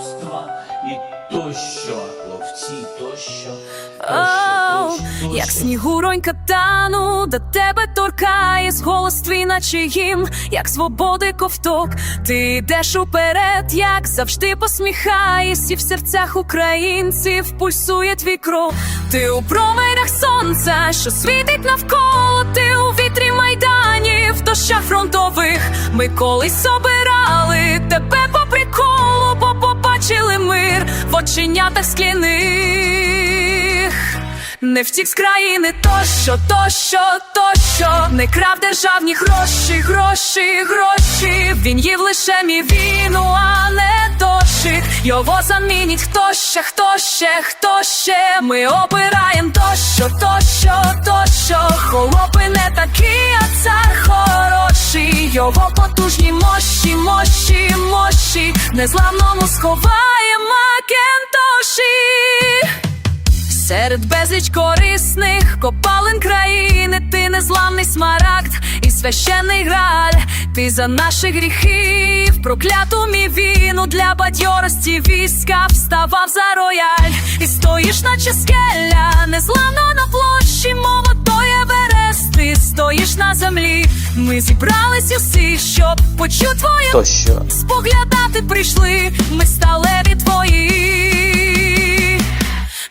рабства і тощо, ловці тощо, тощо, тощо, як снігуронька тану, до тебе торкає голос твій, наче їм, як свободи ковток. Ти йдеш уперед, як завжди посміхаєшся, і в серцях українців пульсує твій кров. Ти у променях сонця, що світить навколо, ти у вітрі майданів, дощах фронтових. Ми колись обирали тебе оченятах скляних. Не втік з країни тощо, тощо, тощо. Не крав державні гроші, гроші, гроші. Він їв лише мій віну, а не дощик Його замінить хто ще, хто ще, хто ще. Ми обираєм тощо, тощо, тощо. Холопи не такі, а цар хороший Його потужні мощі, мощі, мощі Незламному сховає макентоші Серед безліч корисних копалин країни, ти незламний смарагд і священний граль. Ти за наші гріхи в прокляту мівіну для бадьорості війська вставав за рояль. І стоїш, наче скеля, незламно на площі, мова Ми зібрались усі, щоб почути твою тощо. Споглядати прийшли, ми сталеві твої.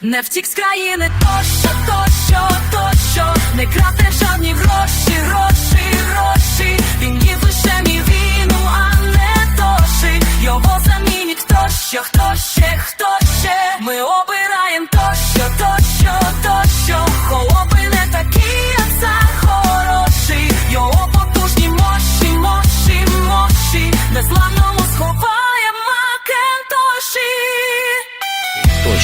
Не втік з країни тощо, тощо, тощо Не крав державні гроші, гроші, гроші Він їв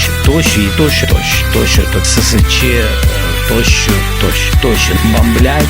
тощо, тощо і тощо, тощо, тощо, то ССЧ, е, тощо, тощо, тощо, бомблять,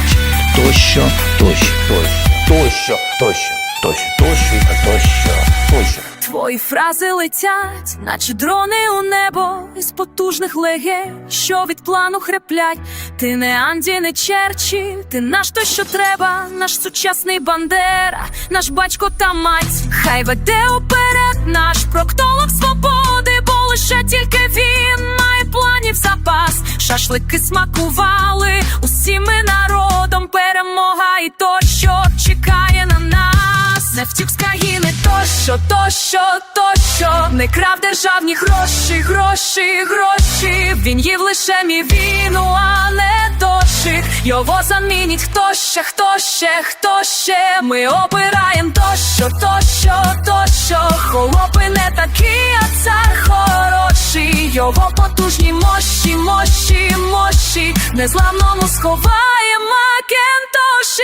тощо, тощо, тощо, тощо, тощо, тощо, тощо, тощо, тощо. Твої фрази летять, наче дрони у небо із потужних легень, що від плану хреплять. Ти не Анді, не Черчилль, ти наш той, що треба, наш сучасний бандера, наш батько та мать. Хай веде уперед наш проктолог свободи, бо лише тільки він має планів запас. Шашлики смакували усім ми народом. Перемога і то, що чекає на нас. Не втік з країни тощо, тощо, тощо Не крав державні гроші, гроші, гроші Він їв лише мій віну, а не дошик Його замінить хто ще, хто ще, хто ще Ми обираєм тощо, тощо, тощо Холопи не такі, а цар хороший Його потужні мощі, мощі, мощі Незламному сховає макентоші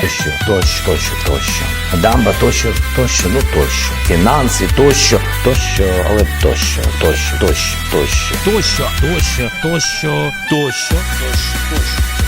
Тощо, тощо, тощо, тощо. Дамба тощо, тощо, ну тощо. Фінанси тощо, тощо, але тощо, тощо, тощо, тощо. тощо, тощо, тощо, тощо, тощо, тощо.